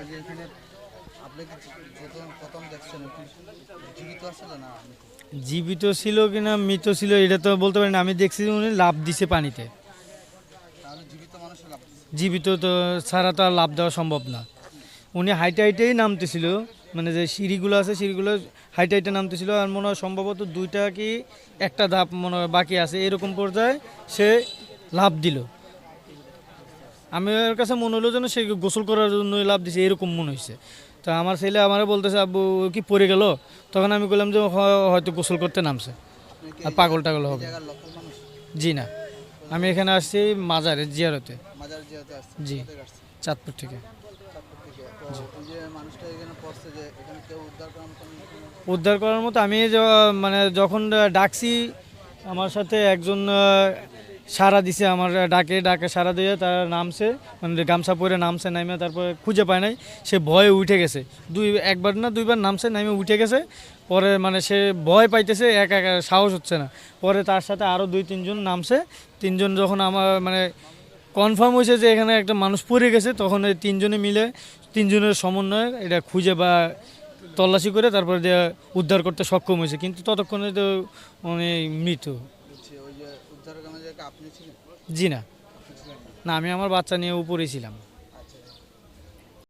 এই যে এখানে আপনি কি প্রথম প্রথম দেখছেন? জীবিত আসলে না মৃত? জীবিত ছিল কিনা মৃত ছিল এটা তো বলতে পারি না। আমি দেখছি উনি লাভ দিছে পানিতে। জীবিত। জীবিত তো ছাড়া তো আর লাভ দেওয়া সম্ভব না। উনি হাইটে হাইটেই নামতেছিল। মানে যে সিঁড়িগুলো আছে সিঁড়িগুলো হাইটে হাইটে নামতেছিল। আর মনে হয় সম্ভবত দুইটা কি একটা ধাপ মনে হয় বাকি আছে। এরকম পর্যায়ে সে লাভ দিল। আমি ওর কাছে মনে হলো যেন সে গোসল করার জন্য লাভ দিছে এরকম মনে হয়েছে। তো আমার ছেলে আমারে বলতেছে আব্বু কি পড়ে গেল? তখন আমি বললাম যে হয়তো গোসল করতে নামছে। আর পাগল টাগল হবে। জি না। আমি এখানে আসছি মাজারে জিয়ারতে জি। চাঁদপুর থেকে। উদ্ধার করার মতো আমি মানে যখন ডাকছি আমার সাথে একজন সারা দিছে আমার ডাকে ডাকে সারা দিয়ে তার নামছে মানে গামছা পরে নামছে নামে তারপরে খুঁজে পায় নাই, সে ভয়ে উঠে গেছে। দুই, একবার না দুইবার নামছে নামে উঠে গেছে, পরে মানে সে ভয় পাইতেছে, এক এক সাহস হচ্ছে না। পরে তার সাথে আরও দুই, তিনজন নামছে, তিনজন যখন আমার মানে কনফার্ম হয়েছে যে এখানে একটা মানুষ পড়ে গেছে, তখন এই তিনজনে মিলে, তিনজনের সমন্বয়ে এটা খুঁজে বা তল্লাশি করে তারপরে উদ্ধার করতে সক্ষম হয়েছে। কিন্তু ততক্ষণে তো মানে মৃত। জি না। না আমি আমার বাচ্চা নিয়ে উপরে ছিলাম